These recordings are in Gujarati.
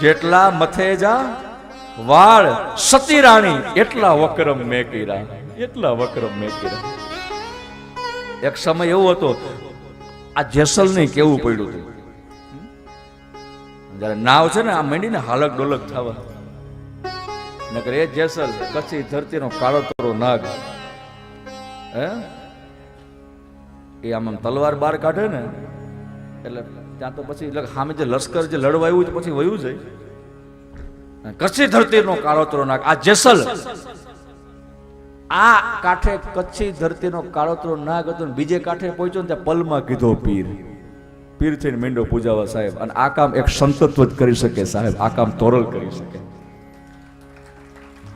જેટલા મથે જા વાળ સતી રાણી, એટલા વક્રમ મેં કર્યા એટલા વક્રમ મેં કર્યા એક સમય એવો હતો, આ જેસલ નહીં કેવું પડ્યું હતું? જ્યારે નાવ છે ને, આ મંડીને હાલક ડોલક થવા. નકર એ જેસલ કચ્છી ધરતીનો કાળો તરો નાગ. હે? એ આમ તલવાર બહાર કાઢે ને, એટલે ત્યાં તો પછી સામે જે લશ્કર જે લડવા આવ્યું છે પછી વયું જાય. કચ્છી ધરતીનો કાળોતરો નાગ આ જેસલ. આ કાંઠે કચ્છી ધરતીનો કાળોતરો નાગ હતો બીજે કાંઠે પહોંચ્યો ને ત્યાં પલમાં કીધો પીર. પીર થઈને મીંડો પૂજાવા સાહેબ. અને આ કામ એક સંતત્વ જ કરી શકે સાહેબ. આ કામ તોરલ કરી શકે.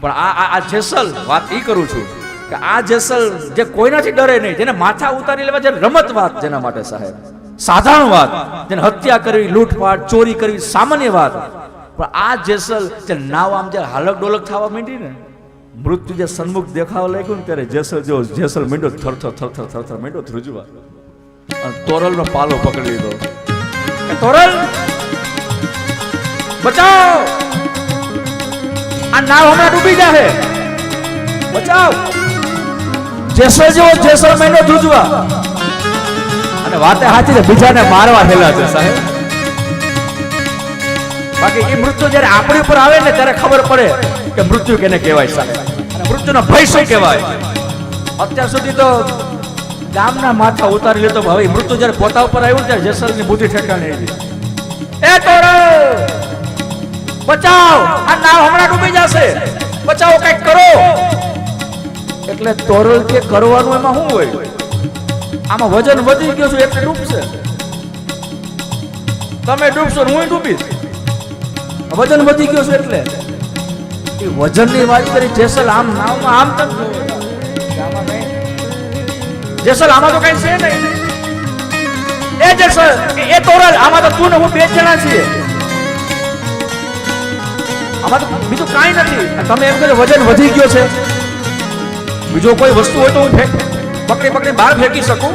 પણ આ આ- જેસલ, વાત ઈ કરું છું કે આ જેસલ જે કોઈનાથી ડરે નહીં, જેને માથા ઉતારી લેવા જે રમત વાત જેના માટે સાહેબ. સાધારણ વાત, જેને હત્યા કરવી, લૂંટફાટ, ચોરી કરવી સામાન્ય વાત. પણ આ જેસલ જે નાવ આમ જે હાલક ડોલક થવા માંડી ને, મૃત્યુ જે સન્મુખ દેખાવા લાગ્યું ને ત્યારે જેસલ જેવો જેસલ મીંડો થર થર થર થર થર થર મીંડો ધ્રુજવા. અને તોરલનો પાલો પકડી લીધો. તોરલ, બચાવ! આ નાવ હમણાં ડૂબી જાહે. બચાવ! જેસલ જેવો જેસલ મીંડો ધ્રુજવા. અને વાતે સાચી છે, બીજાને મારવા થયેલા છે, સાહેબ. બાકી એ મૃત્યુ જ્યારે આપણી ઉપર આવે ને ત્યારે ખબર પડે કે મૃત્યુ કેને કહેવાય, સાહેબ. અને મૃત્યુનો ભય શું કહેવાય? અત્યાર સુધી તો ગામના માથા ઉતારી લેતો હવે મૃત્યુ જ્યારે પોતા ઉપર આવ્યું ત્યારે જેસલની બુદ્ધિ ઠેકાણે આવી એ તોરો બચાવ! આ નાવ હમણાં ડૂબી જશે. બચાવો, કંઈક કરો. એટલે તોરલ કે કરવાનું એમાં શું હોય? આમાં વજન વધી ગયું છે એટલે ડૂબશે તમે ડૂબશો હું ડૂબીશ. વજન વધી ગયું છે એટલે. એ વજનની વાત કરી, જેસલ આમ નામમાં આમ તક આમાં જેસલ આમાં તો કઈ છે નહીં. એ જેસલ, એ તોરલ, આમાં તો તું ને હું બે જણા છીએ. આમાં તો બીજું કાંઈ નથી. તમે એમ કહો વજન વધી ગયો છે. બીજો કોઈ વસ્તુ હોય તો હું ફેંક પકડી પકડી બહાર ફેંકી શકું?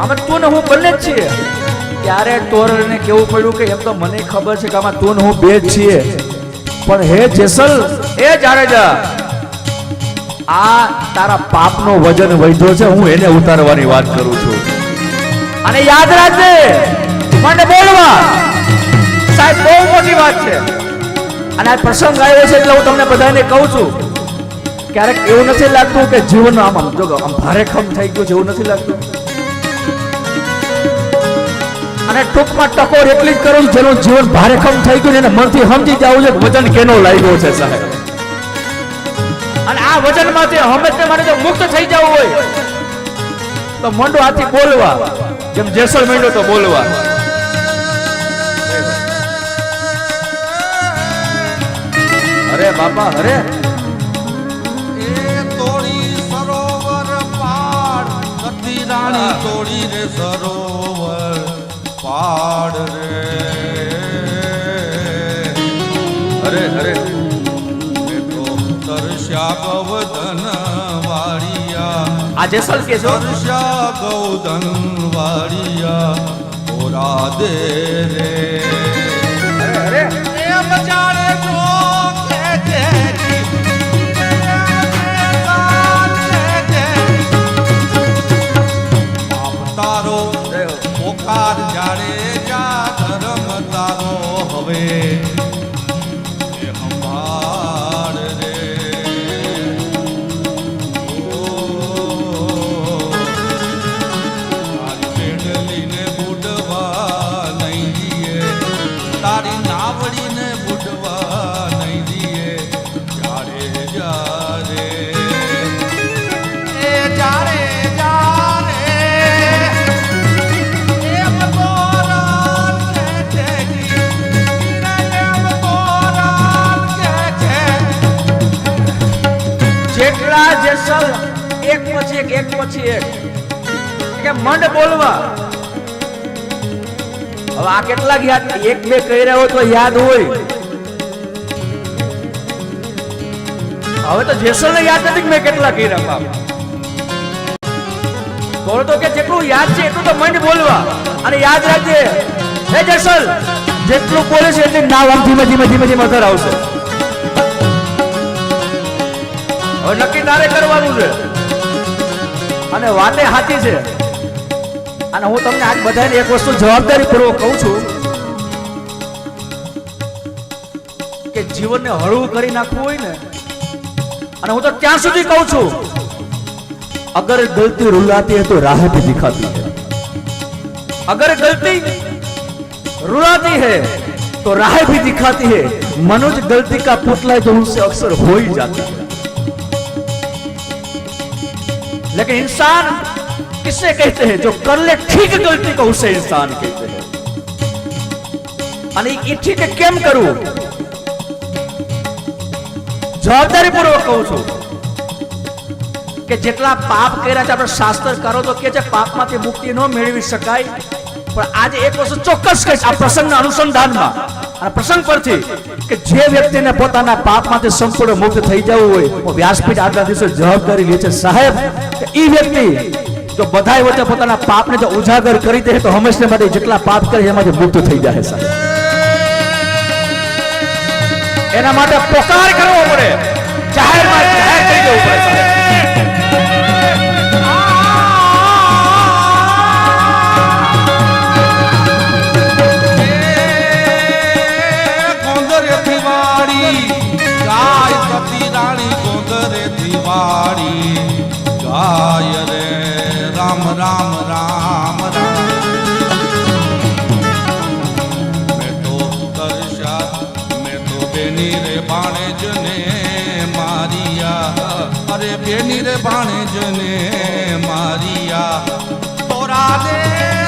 આમાં તું ને હું બંને જ છીએ. ત્યારે તોરલને કેવું પડ્યું કે એમ તો મને ખબર છે કે આમાં તું ને હું બે જ છીએ. પણ હે જેસલ, એ જાડેજા, આ તારા પાપનો વજન વૈધો છે, હું એને ઉતારવાની વાત કરું છું. અને યાદ રાખજે, મને બોલવા. સાહેબ, બહુ મોટી વાત છે. અને આ પ્રસંગ આવ્યો છે એટલે હું તમને બધાને કહું છું. ક્યારેક એવું નથી લાગતું કે જીવન આમ આમ. જો આમ ભારે ખમ થઈ ગયું છે નથી લાગતું. અને ટૂંકમાં ટકોર એટલી કરું જેનું જીવન ભારે ખમ થઈ ગયું એને મનથી સમજી જવું છે વજન કેનો લાગ્યો છે, સાહેબ. અને આ વજનમાંથી હંમેશા માટે જો મુક્ત થઈ જવું હોય. તો મંડો આથી બોલવા. જેમ જેસલ મંડો તો બોલવા. અરે બાપા, અરે. રાણી તોડી રે સરોવર પાડ રે. અરે અરે. તરસ્યા ગૌધન વાળિયા. આ જેસલ કે છો? તરસ્યા ગૌધન વાળિયા ઓરા દે રે. એ જેટલા જેસલ એક પછી એક એક પછી એક. કે મંડ બોલવા. હવે આ કેટલાક યાદ એક બે કહી રહ્યો તો યાદ હોય. હવે તો જેસલ ને યાદ નથી મેં કેટલા કહી રહ્યા બાપ તો કે જેટલું યાદ છે એટલું તો મંડ બોલવા. અને યાદ રાખજે. હે જેસલ, જેટલું બોલે છે એટલે નાવ આમ ધીમે ધીમે ધીમે ધીમે અધર આવશે. નક્કી તારે કરવાનું છે અને વાતે સાચી છે અને હું તમને આજ બધાને એક વસ્તુ જવાબદારી પૂર્વક કહું છું કે જીવનને હળવું કરી નાખવું હોય ને અને હું તો ત્યાં સુધી કહું છું અગર ગલતી रुलाती है तो राह भी दिखाती है अगर गलती रुलाती है तो राह भी दिखाती है मनुज गलती का पुतला है जो उनसे अक्सर हो ही जाता है लेकिन इंसान किसे कहते हैं जो कर ले ठीक गलती को उसे इंसान कहते हैं અને એ ઠીક કેમ કરવું જવાબદારી પૂર્વક કહું છું કે જેટલા પાપ કર્યા છે આપણે શાસ્ત્રકારો તો કે છે પાપમાંથી મુક્તિ ન મેળવી શકાય પણ આજે એક વસ્તુ ચોક્કસ કહીશ આ પ્રસંગના અનુસંધાનમાં આ પ્રસંગ પરથી કે જે વ્યક્તિને પોતાના પાપમાંથી સંપૂર્ણ મુક્ત થઈ જવું હોય, તો વ્યાસપીઠ આજના દિવસે જવાબદારી લે છે. સાહેબ, કે એ વ્યક્તિ જો બધાય વચ્ચે પોતાના પાપને જો ઉજાગર કરી દે તો હંમેશને માટે જેટલા પાપ કરે એમાંથી મુક્ત થઈ જાય સાહેબ. એના માટે પોકાર કરવો પડે. જાહેરમાં જાહેર કરી દેવું પડે સાહેબ. બેની રે ભાણેજને મારિયા તોરા રે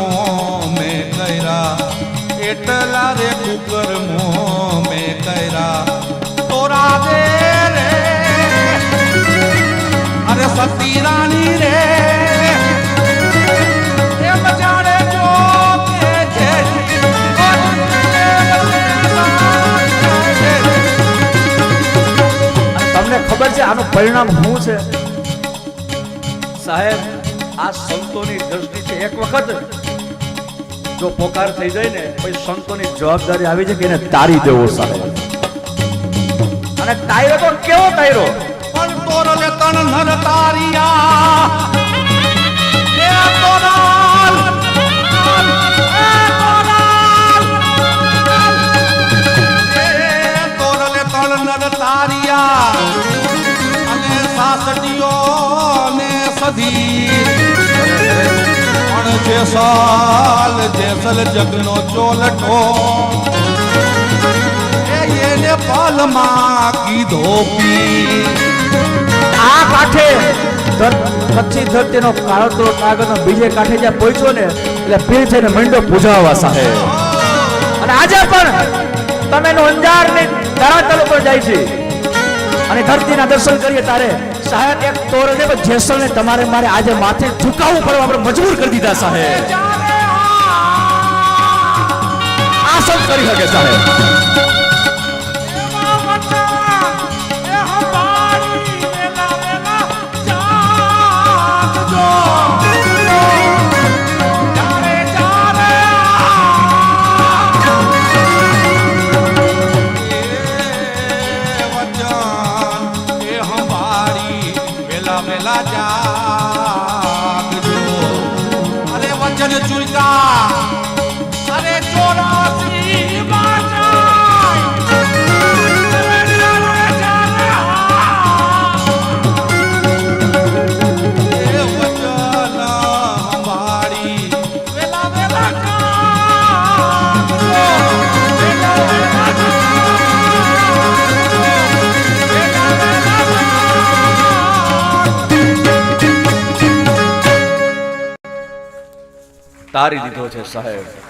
મો કર્યા એટલા રે કુકર મો મે કર્યા તોરા દે રે. અરે સતી રાણી રે તમને ખબર છે આનું પરિણામ શું છે? સાહેબ આ સંતોની દ્રષ્ટિ છે. એક વખત જો પોકાર થઈ જાય ને, પછી સંતોની જવાબદારી આવી છે કે એને તારી દેવો સાહેબ. અને તાયરો તો કેવો તાયરો? પણ તોરલે તણ નર તારિયા. એ તોરાલ એ તોરલે તણ નર તારિયા. અને સાસટીઓ ને સધી જેસાલ જેસલ જગનો ચોલટો. એને પાલમાં કીધો પી. આ કાંઠે ધર- કચ્છી ધરતીનો કાળોતરો કાગળનો બીજે કાંઠે જ્યાં પહોંચ્યો ને, એટલે પીર થઈને મંડો પૂજાવા સાહેબ અને આજે પણ તમે અંજાર ને ધરાતલ પર જાય છે. અને ધરતીના દર્શન કરીએ તારે. સાહેબ એક તોર ને જેસલ ને તમારે મારે આજે માથે ઝુકાવવું પડે આપણે મજબૂર કરી દીધા સાહેબ. આ સૌ કરી શકે સાહેબ. વચન ચૂકા અરે વચન બાજા તારી દીધો છે સાહેબ.